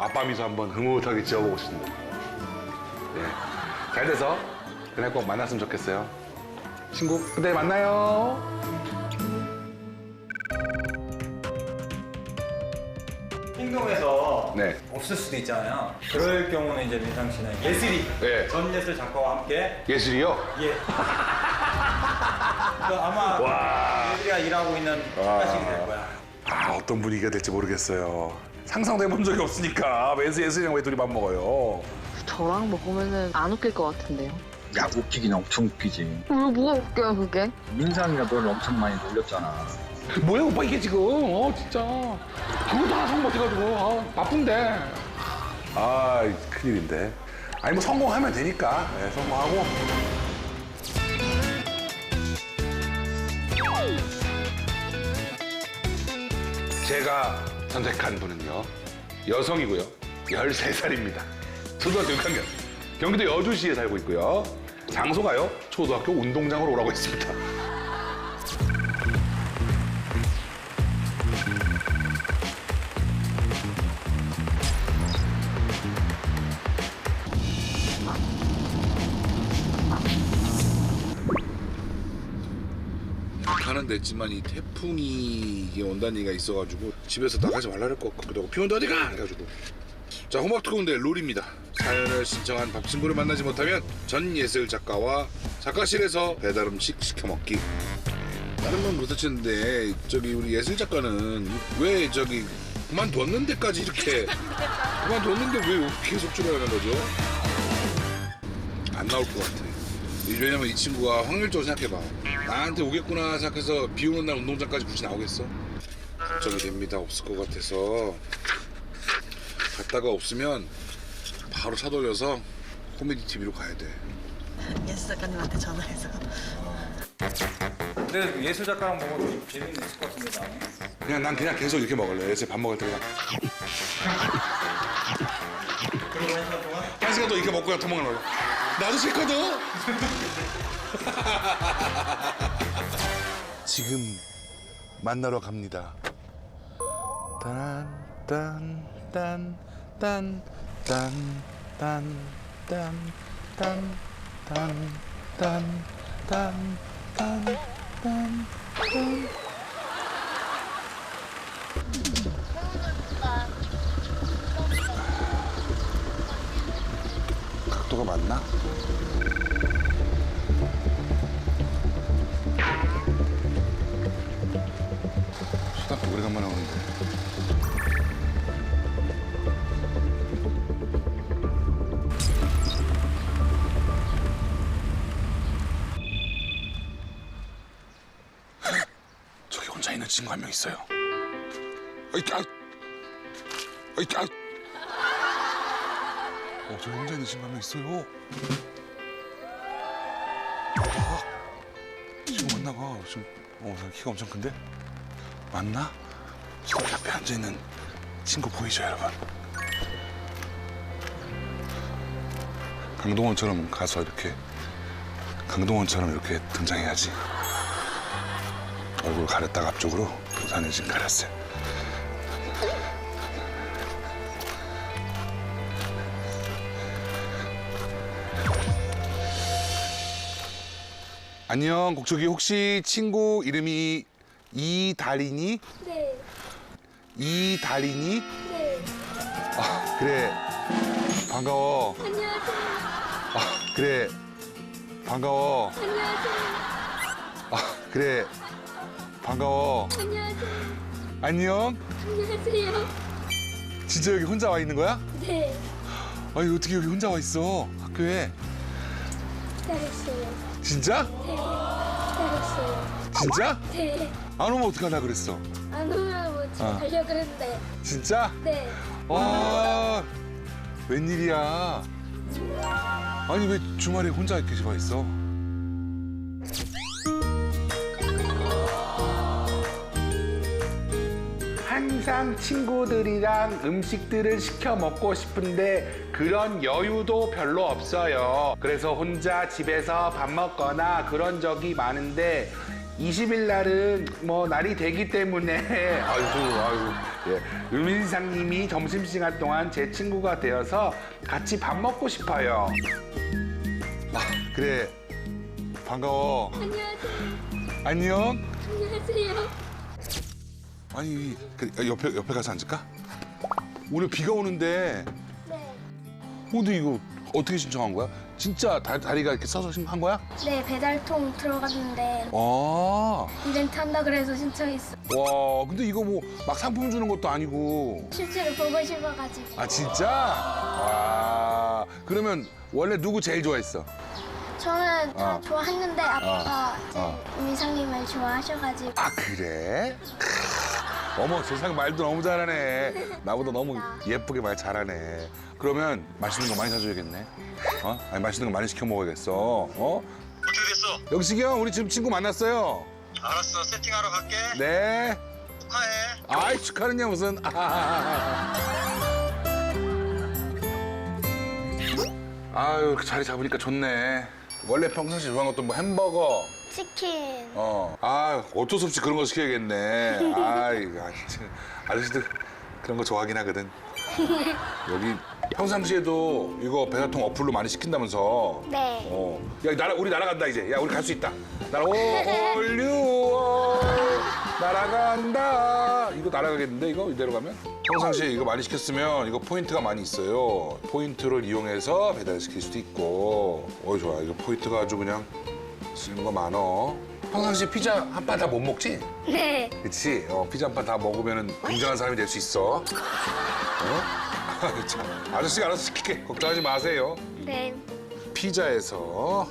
아빠 미소 한번 흐뭇하게 지어보고 싶습니다. 네. 잘 돼서 그날 꼭 만났으면 좋겠어요. 친구, 그때 만나요. 행동에서 네. 없을 수도 있잖아요. 그럴 경우는 이제 민상 씨는 예슬이 네. 전 예슬 작가와 함께 예술이요? 예. 그 아마 예슬이가 일하고 있는 하시게 될 거야. 아, 어떤 분위기가 될지 모르겠어요. 상상도 해본 적이 없으니까. 왠지 예술이랑 왜 둘이 밥 먹어요? 저랑 먹으면은 안 웃길 것 같은데요. 야 웃기긴 엄청 웃기지. 왜 뭐가 웃겨요 그게? 민상이가 너를 엄청 많이 놀렸잖아. 뭐야 오빠 이게 지금? 어 진짜. 그것도 하나 성공 못해가지고. 아, 바쁜데. 아 큰일인데. 아니 뭐 성공하면 되니까. 네, 성공하고. 제가 선택한 분은요 여성이고요 13살입니다. 초등학교 6학년 경기도 여주시에 살고 있고요. 장소가요 초등학교 운동장으로 오라고 했습니다 됐지만 이 태풍이 이게 온다는 얘기가 있어가지고 집에서 나가지 말라는 것 같기도 하고 비 온다 어디가 해가지고 자 호박 특공대 룰입니다 사연을 신청한 밥 친구를 만나지 못하면 전 예슬 작가와 작가실에서 배달 음식 시켜 먹기 다른 건 그렇다치는데 저기 우리 예슬 작가는 왜 저기 그만뒀는 데까지 이렇게 그만뒀는데 왜 계속 출연하는 거죠? 안 나올 것 같아. 왜냐면 이 친구가 확률적으로 생각해봐. 나한테 오겠구나 생각해서 비 오는 날 운동장까지 굳이 나오겠어? 걱정이 됩니다. 없을 것 같아서. 갔다가 없으면 바로 차 돌려서 코미디 TV로 가야 돼. 예스 작가님한테 전화해서 근데 예술 작가랑 먹어도 재미는 있을 것 같습니다. 그냥 난 그냥 계속 이렇게 먹을래. 예슬 밥 먹을 때 그냥 그리고 한 시간 동안 한 시간 더 이렇게 먹고 그냥 도망을 래 나도 싫거든. 지금 만나러 갑니다. 딴 딴 딴 딴 딴 딴 딴 딴 딴 딴딴 각 도가 맞나? 초등학교 오래간만에 오는데 친구 한 명 있어요 아이 아 아이 아 어, 친구 한명 있어요. 아, 지금 봐. 지금 어, 키가 엄청 큰데? 맞나? 지금 옆에 앉아 있는 친구 보이죠, 여러분? 강동원처럼 가서 이렇게 강동원처럼 이렇게 등장해야지. 얼굴 가렸다가 앞쪽으로 부산에 지금 가렸어요. 안녕, 곡초기 혹시 친구 이름이 이다리니? 네, 이다리니? 네. 아, 그래. 반가워. 안녕하세요. 아, 그래. 반가워. 안녕하세요. 아, 그래. 반가워. 안녕하세요. 안녕. 안녕하세요. 진짜 여기 혼자 와 있는 거야? 네, 아니, 어떻게 여기 혼자 와 있어? 학교에. 잘했어요. 진짜? 네. 진짜? 네, 안 오면 어떡하나 그랬어. 안 오면 뭐 집에 아. 가려고 그랬는데. 진짜? 네, 와, 웬일이야. 아니, 왜 주말에 혼자 이렇게 집에 와 있어? 항상 친구들이랑 음식들을 시켜 먹고 싶은데 그런 여유도 별로 없어요. 그래서 혼자 집에서 밥 먹거나 그런 적이 많은데 20일 날은 뭐 날이 되기 때문에 아이고 아이고 예. 유민상님이 점심시간 동안 제 친구가 되어서 같이 밥 먹고 싶어요. 아, 그래 반가워. 안녕하세요. 안녕. 안녕하세요. 아니 그, 옆에 옆에 가서 앉을까? 오늘 비가 오는데 네. 근데 이거 어떻게 신청한 거야? 진짜 다, 다리가 이렇게 써서 신청한 거야? 네, 배달통 들어갔는데 아, 이벤트 한다 그래서 신청했어. 와, 근데 이거 뭐 막 상품 주는 것도 아니고. 실제로 보고 싶어가지고. 아, 진짜? 와, 그러면 원래 누구 제일 좋아했어? 저는 다 아. 좋아했는데 아빠가 아. 미상님을 좋아하셔가지고. 아, 그래? 크으, 어머, 세상 말도 너무 잘하네. 나보다 너무 예쁘게 말 잘하네. 그러면 맛있는 거 많이 사줘야겠네. 어? 아니, 맛있는 거 많이 시켜 먹어야겠어. 어? 어떻게 됐어? 영식이 형, 우리 지금 친구 만났어요. 알았어 세팅하러 갈게 네. 축하해 아이 축하는요 무슨 아. 아유 이렇게 자리 잡으니까 좋네 원래 평상시 좋아하는 것도 뭐 햄버거 치킨. 어 아 어쩔 수 없이 그런 거 시켜야겠네 아이 아, 아저씨들 그런 거 좋아하긴 하거든 여기 평상시에도 이거 배달통 어플로 많이 시킨다면서 네. 어. 야, 나라, 우리 날아간다, 이제. 야, 우리 갈 수 있다. 나라, 오, 홀류, 날아간다. 이거 날아가겠는데, 이거? 이대로 가면? 평상시에 이거 많이 시켰으면 이거 포인트가 많이 있어요. 포인트를 이용해서 배달시킬 수도 있고. 어이, 좋아. 이거 포인트가 아주 그냥 쓰는 거 많어. 평상시에 피자 한 판 다 못 먹지? 네. 그치? 어, 피자 한 판 다 먹으면 굉장한 사람이 될 수 있어. 어? 참, 아저씨가 알아서 시킬게. 걱정하지 마세요. 네. 피자에서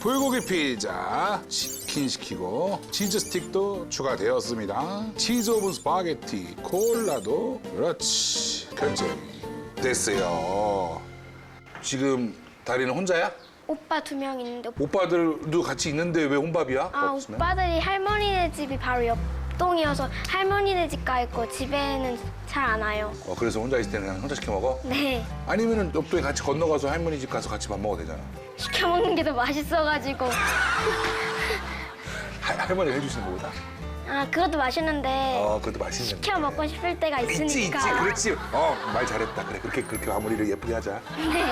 불고기 피자 치킨 시키고 치즈 스틱도 추가되었습니다. 치즈 오븐 스파게티 콜라도 그렇지 결제 됐어요. 지금 다리는 혼자야? 오빠 두 명 있는데. 오빠들도 같이 있는데 왜 혼밥이야? 아, 없으면? 오빠들이 할머니네 집이 바로 옆 동이어서 할머니네 집 가 있고 집에는 잘 안 와요. 어, 그래서 혼자 있을 때는 그냥 혼자 시켜 먹어? 네. 아니면은 옆동에 같이 건너가서 할머니 집 가서 같이 밥 먹어도 되잖아. 시켜 먹는 게 더 맛있어가지고. 할- 할머니가 해주시는 거보다. 아, 그것도 맛있는데. 어, 그것도 맛있는데. 시켜 먹고 싶을 때가 있으니까. 있지 있지 그렇지 어 말 잘했다 그래 그렇게 그렇게 마무리를 예쁘게 하자 그래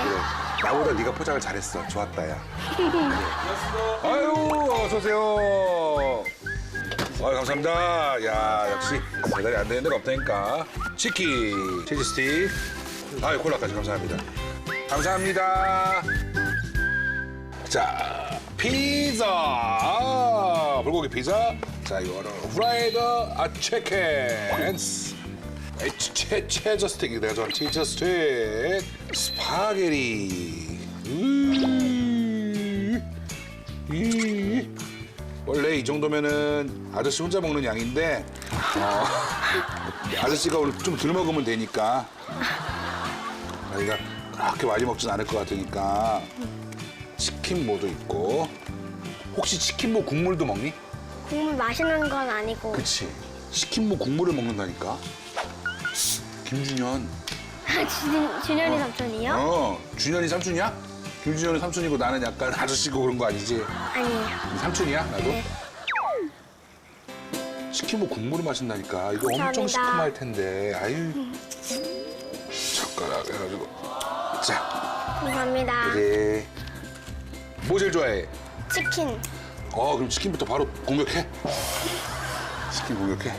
나보다 네가 포장을 잘했어. 좋았다 야. 그래. 아유 어서 오세요. 아유 감사합니다. 야 역시 배달이 안 되는 데가 없다니까. 치킨 치즈 스틱. 아유 콜라까지. 감사합니다. 감사합니다. 자 피자. 아, 불고기 피자. 자 이거는 프라이드 아 치킨스 이 채, 체저 스틱이 내가 좋아하는 치즈 스틱 스파게티 음. 이. 원래 이 정도면은 아저씨 혼자 먹는 양인데 어, 아저씨가 오늘 좀 덜 먹으면 되니까 저희가 그렇게 많이 먹진 않을 것 같으니까 치킨모도 있고 혹시 치킨모 국물도 먹니? 국물 마시는 건 아니고. 그치 치킨모 국물을 먹는다니까 김준현 준, 준현이 삼촌이요? 어 준현이 삼촌이야? 김준현이 삼촌이고 나는 약간 아저씨고 그런 거 아니지? 아니에요. 삼촌이야 나도? 네. 치킨모 국물을 마신다니까 이거 엄청 감사합니다. 시큼할 텐데 아유 젓가락 해가지고 자 감사합니다. 그래 뭐 제일 좋아해? 치킨. 어 그럼 치킨부터 바로 공격해 치킨 공격해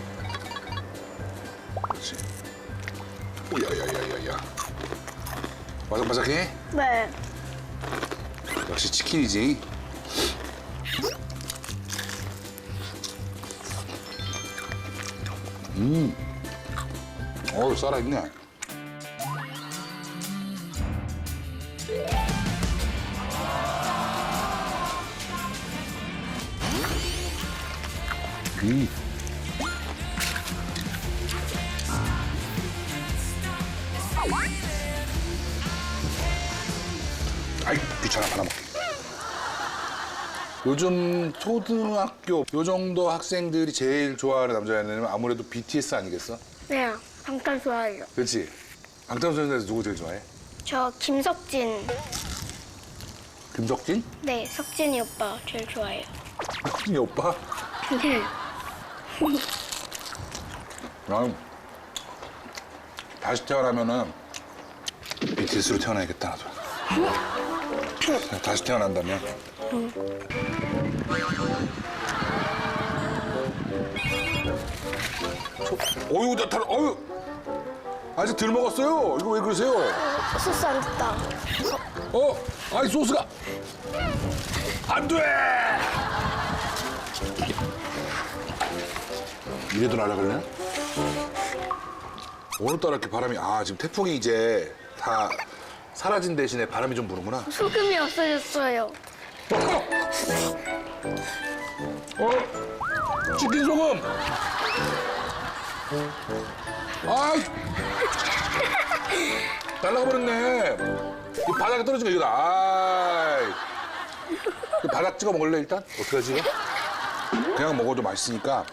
그렇지 오 야야야야야 바삭바삭해? 네. 역시 치킨이지 음 어우 살아있네 음. 아이 귀찮아 하나 먹게 요즘 초등학교 요 정도 학생들이 제일 좋아하는 남자애는 아무래도 BTS 아니겠어? 네. 방탄 좋아해요. 그렇지? 방탄소년단에서 누구 제일 좋아해? 저 김석진. 김석진? 네, 석진이 오빠 제일 좋아해요. 석진이 오빠? 네. 난 다시 태어나면은 BTS로 태어나야겠다 나도. 다시 태어난다면. 저- 어휴, 나 달, 어휴. 아직 덜 먹었어요. 이거 왜 그러세요? 소스 안 됐다. 어? 아니 소스가 안 돼. 이래도 그러네. 오늘따라 이렇게 바람이 아 지금 태풍이 이제 다 사라진 대신에 바람이 좀 부는구나. 소금이 없어졌어요. 어? 치킨 소금. 아이. 날라가 버렸네. 이 바닥에 떨어진 거 이거다. 아이. 그 바닥 찍어 먹을래 일단? 어떻게 하지? 그냥 먹어도 맛있으니까.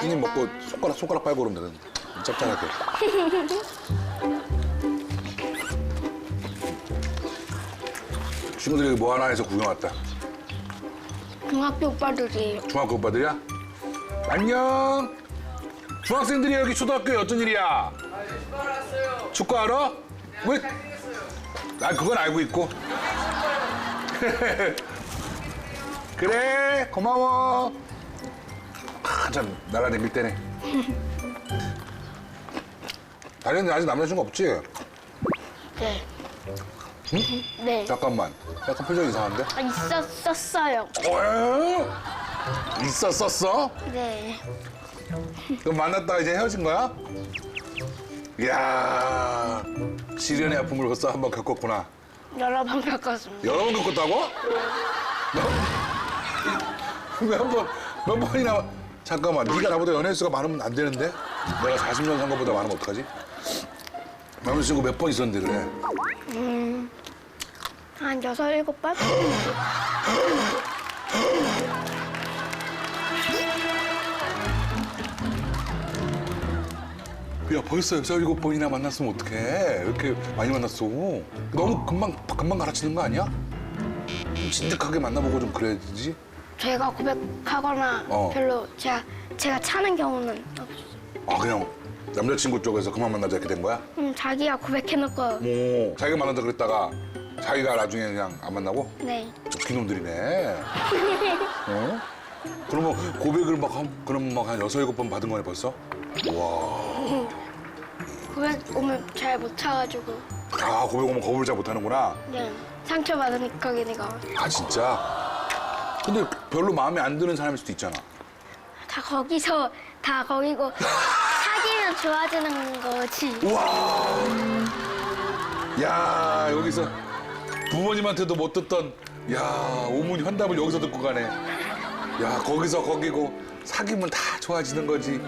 한입 먹고 손가락 손가락 빨고 그러면 되는. 짭짤하게. 친구들이 뭐 하나 해서 구경 왔다. 중학교 오빠들이에요. 중학교 오빠들이야? 안녕. 중학생들이 여기 초등학교에 어떤 일이야? 축구 알아? 왜? 난 그건 알고 있고. 그래, 고마워. 한참 날아다닐 때네. 다리는 아직 남자친구 없지? 네. 네. 잠깐만. 약간 표정 이상한데? 아, 있었었어요. 어? 있었었어? 네. 그럼 만났다가 이제 헤어진 거야? 이야, 시련의 아픔을 벌써 한 번 겪었구나. 여러 번 겪었습니다. 여러 번 겪었다고? 몇 번, 몇 번이나. 잠깐만, 네가 나보다 연애 수가 많으면 안 되는데? 내가 40년 산 것보다 많으면 어떡하지? 남자친구 몇 번 있었는데 그래? 한 여섯 일곱 번? 야, 벌써 여섯 일곱 번이나 만났으면 어떡해? 이렇게 많이 만났어. 너무 금방, 금방 갈아치는 거 아니야? 좀 진득하게 만나보고 좀 그래야지. 제가 고백하거나 어. 별로 제가 제가 차는 경우는 없어요. 아 그냥 남자친구 쪽에서 그만 만나자 이렇게 된 거야? 음, 자기가 고백해놓고 오 자기가 만난다 그랬다가 자기가 나중에 그냥 안 만나고? 네. 웃긴 놈들이네 어? 그러면 고백을 막 한, 그럼 막 한 여섯 일곱 번 받은 거네 벌써? 우와 고백 오면 잘 못 차가지고 아 고백 오면 거부를 잘 못하는구나 네. 상처 받으니까 걔네가 아 진짜? 근데 별로 마음에 안 드는 사람일 수도 있잖아. 다 거기서 다 거기고 사귀면 좋아지는 거지. 우와. 야 여기서 부모님한테도 못 듣던 야 오문 현답을 여기서 듣고 가네. 야 거기서 거기고 사귀면 다 좋아지는 거지.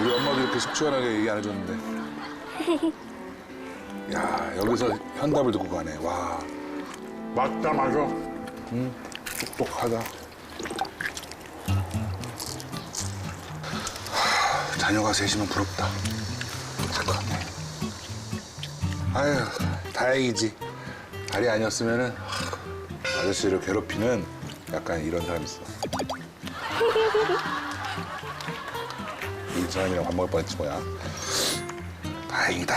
우리 엄마도 이렇게 속시원하게 얘기 안 해줬는데. 야 여기서 현답을 듣고 가네. 와. 맞다 맞아. 음 똑똑하다. 하, 자녀가 셋이면 부럽다. 잠깐만 아유 다행이지. 달이 아니었으면은 하, 아저씨를 괴롭히는 약간 이런 사람이 있어. 이 사람이랑 밥 먹을 뻔했지 뭐야. 다행이다.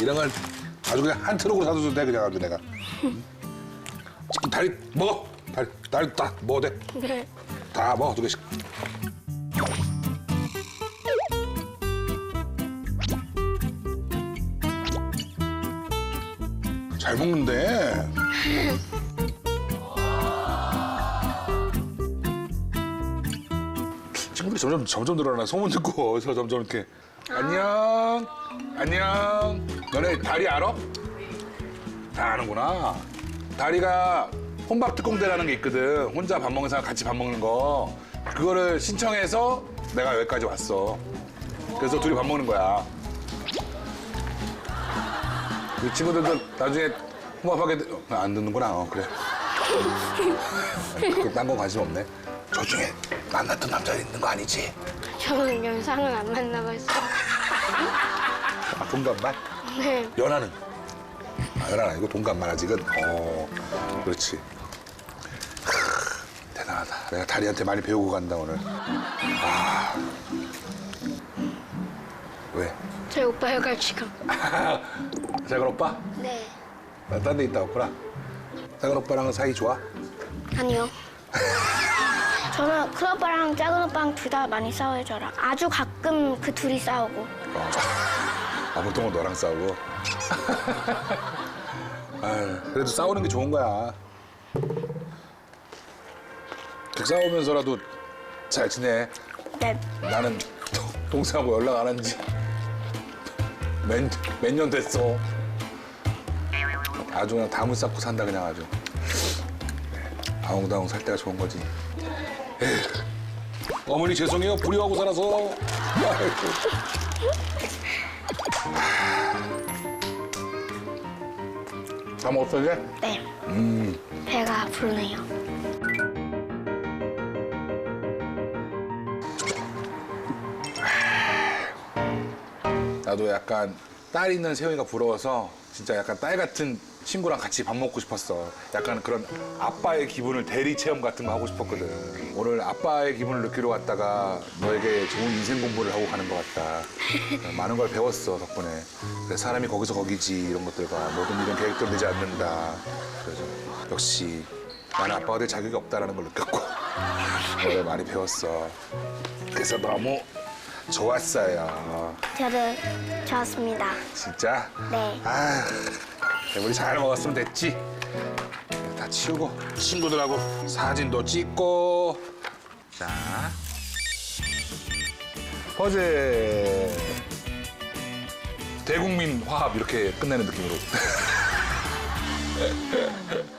이런 걸 아주 그냥 한 트럭으로 사줘도 돼 그냥 아주 내가. 다리 먹어 다리 다리 다 먹어도 네. 돼다 먹어 두 개씩. 잘 먹는데. 친구들이 점점 점점 늘어나 소문 듣고 어서 점점 이렇게. 안녕. 안녕. 너네 다리 알아? 다 아는구나. 다리가 혼밥 특공대라는 게 있거든 혼자 밥 먹는 사람 같이 밥 먹는 거 그거를 신청해서 내가 여기까지 왔어 그래서 둘이 밥 먹는 거야 이 친구들도 나중에 되- 어, 안 듣는구나. 어, 그래. 딴건 관심 없네. 저 중에 만났던 남자 있는 거 아니지? 저는 영상은 안 만나봤어요. 아, 동감만? 네. 연하는? 아, 연하는 아니고 동감만 아직은? 어, 그렇지. 크, 내가 다리한테 많이 배우고 간다 오늘. 아. 왜? 저희 오빠 여가 지금. 작은 오빠? 네. 딴 데 있다 왔구나. 작은 오빠랑은 사이 좋아? 아니요. 저는 큰 오빠랑 작은 오빠랑 둘 다 많이 싸워요, 저랑. 아주 가끔 그 둘이 싸우고. 어. 아, 보통은 너랑 싸우고. 아유, 그래도 싸우는 게 좋은 거야. 그 싸우면서라도 잘 지내. 네. 나는 동생하고 연락 안 한지 몇년 됐어. 아주 그냥 담을 쌓고 산다 그냥 아주. 네, 아웅다웅 살 때가 좋은 거지. 에휴. 어머니 죄송해요. 불효하고 살아서. 다 먹었어 이제? 네. 음. 배가 부르네요. 나도 약간 딸 있는 세영이가 부러워서 진짜 약간 딸 같은 친구랑 같이 밥 먹고 싶었어. 약간 그런 아빠의 기분을 대리 체험 같은 거 하고 싶었거든. 오늘 아빠의 기분을 느끼러 왔다가 너에게 좋은 인생 공부를 하고 가는 것 같다. 많은 걸 배웠어 덕분에. 그래, 사람이 거기서 거기지 이런 것들과 모든 일은 계획대로 되지 않는다. 그래서 역시 나는 아빠가 될 자격이 없다라는 걸 느꼈고 너를 많이 배웠어. 그래서 너무 좋았어요. 저도 좋았습니다. 진짜? 네. 아, 우리 잘 먹었으면 됐지. 다 치우고 친구들하고 사진도 찍고. 자, 퍼즐 대국민 화합 이렇게 끝내는 느낌으로.